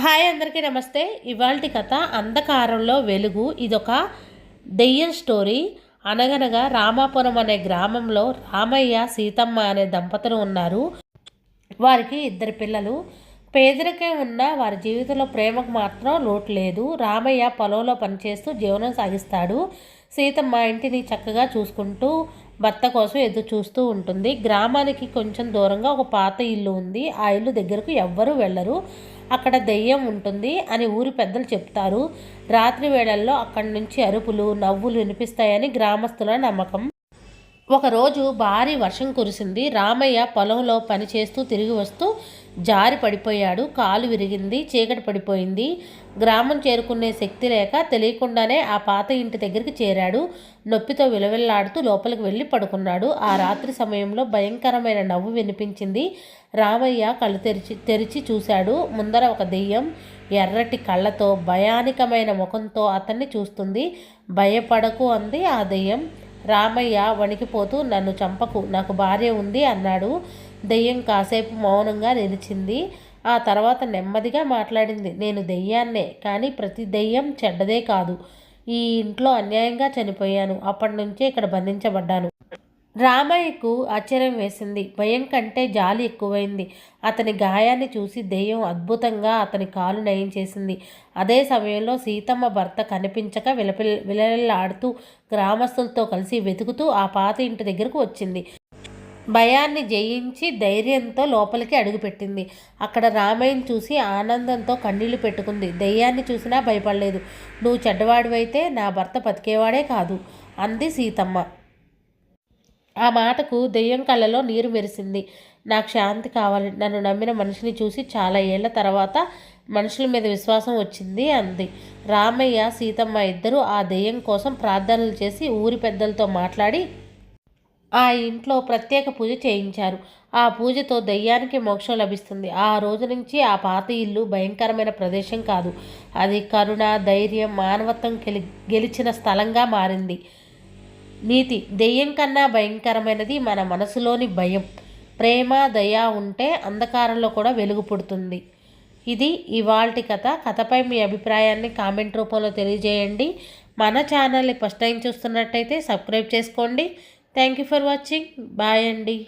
Hi అందరికీ నమస్తే. ఇవాల్టి కథ అంధకారంలో వెలుగు. ఇదొక దెయ్యం స్టోరీ. అనగనగా రామాపురం అనే గ్రామంలో రామయ్య సీతమ్మ అనే దంపతులు ఉన్నారు. వారికి ఇద్దరు పిల్లలు. పేదరికే ఉన్న వారి జీవితంలో ప్రేమకు మాత్రం లోటు లేదు. రామయ్య పొలంలో పనిచేస్తూ జీవనం సాగిస్తాడు. సీతమ్మ ఇంటిని చక్కగా చూసుకుంటూ భర్త కోసం ఎదురు చూస్తూ ఉంటుంది. గ్రామానికి కొంచెం దూరంగా ఒక పాత ఇల్లు ఉంది. ఆ ఇల్లు దగ్గరకు ఎవ్వరూ వెళ్ళరు. అక్కడ దెయ్యం ఉంటుంది అని ఊరి పెద్దలు చెప్తారు. రాత్రి వేళల్లో అక్కడి నుంచి అరుపులు నవ్వులు వినిపిస్తాయని గ్రామస్తుల నమ్మకం. ఒకరోజు భారీ వర్షం కురిసింది. రామయ్య పొలంలో పనిచేస్తూ తిరిగి వస్తూ జారి పడిపోయాడు. కాలు విరిగింది చీకటి పడిపోయింది. గ్రామం చేరుకునే శక్తి లేక తెలియకుండానే ఆ పాత ఇంటి దగ్గరికి చేరాడు. నొప్పితో విలవిల్లాడుతూ లోపలికి వెళ్ళి పడుకున్నాడు. ఆ రాత్రి సమయంలో భయంకరమైన నవ్వు వినిపించింది. రామయ్య కళ్ళు తెరిచి తెరిచి చూశాడు. ముందర ఒక దెయ్యం ఎర్రటి కళ్ళతో భయానికమైన ముఖంతో అతన్ని చూస్తుంది. భయపడకు అంది ఆ దెయ్యం. రామయ్య వణికిపోతూ నన్ను చంపకు నాకు భార్య ఉంది అన్నాడు. దెయ్యం కాసేపు మౌనంగా నిలిచింది. ఆ తర్వాత నెమ్మదిగా మాట్లాడింది. నేను దెయ్యాన్నే కానీ ప్రతి దెయ్యం చెడ్డదే కాదు. ఈ ఇంట్లో అన్యాయంగా చనిపోయాను. అప్పటి నుంచే ఇక్కడ బంధించబడ్డాను. రామయ్యకు ఆశ్చర్యం వేసింది. భయం కంటే జాలి ఎక్కువైంది. అతని గాయాన్ని చూసి దెయ్యం అద్భుతంగా అతని కాలు నయం చేసింది. అదే సమయంలో సీతమ్మ భర్త కనిపించక విలపిల్ విలలాడుతూ గ్రామస్తులతో కలిసి వెతుకుతూ ఆ పాత ఇంటి దగ్గరకు వచ్చింది. భయాన్ని జయించి ధైర్యంతో లోపలికి అడుగుపెట్టింది. అక్కడ రామయ్యని చూసి ఆనందంతో కన్నీళ్ళు పెట్టుకుంది. దెయ్యాన్ని చూసినా భయపడలేదు. నువ్వు చెడ్డవాడివైతే నా భర్త బతికేవాడే కాదు అంది సీతమ్మ. ఆ మాటకు దెయ్యం కళ్ళలో నీరు మెరిసింది. నాకు శాంతి కావాలి. నన్ను నమ్మిన మనిషిని చూసి చాలా ఏళ్ళ తర్వాత మనుషుల మీద విశ్వాసం వచ్చింది అంది. రామయ్య సీతమ్మ ఇద్దరు ఆ దెయ్యం కోసం ప్రార్థనలు చేసి ఊరి పెద్దలతో మాట్లాడి ఆ ఇంట్లో ప్రత్యేక పూజ చేయించారు. ఆ పూజతో దయ్యానికి మోక్షం లభిస్తుంది. ఆ రోజు నుంచి ఆ పాత ఇల్లు భయంకరమైన ప్రదేశం కాదు. అది కరుణ ధైర్యం మానవత్వం గెలిచిన స్థలంగా మారింది. నీతి దెయ్యం కన్నా భయంకరమైనది మన మనసులోని భయం. ప్రేమ దయ ఉంటే అంధకారంలో కూడా వెలుగు పుడుతుంది. ఇది ఇవాల్టి కథ. కథపై మీ అభిప్రాయాన్ని కామెంట్ రూపంలో తెలియజేయండి. మన ఛానల్ని ఫస్ట్ టైం చూస్తున్నట్టయితే సబ్స్క్రైబ్ చేసుకోండి. Thank you for watching. Bye అండి.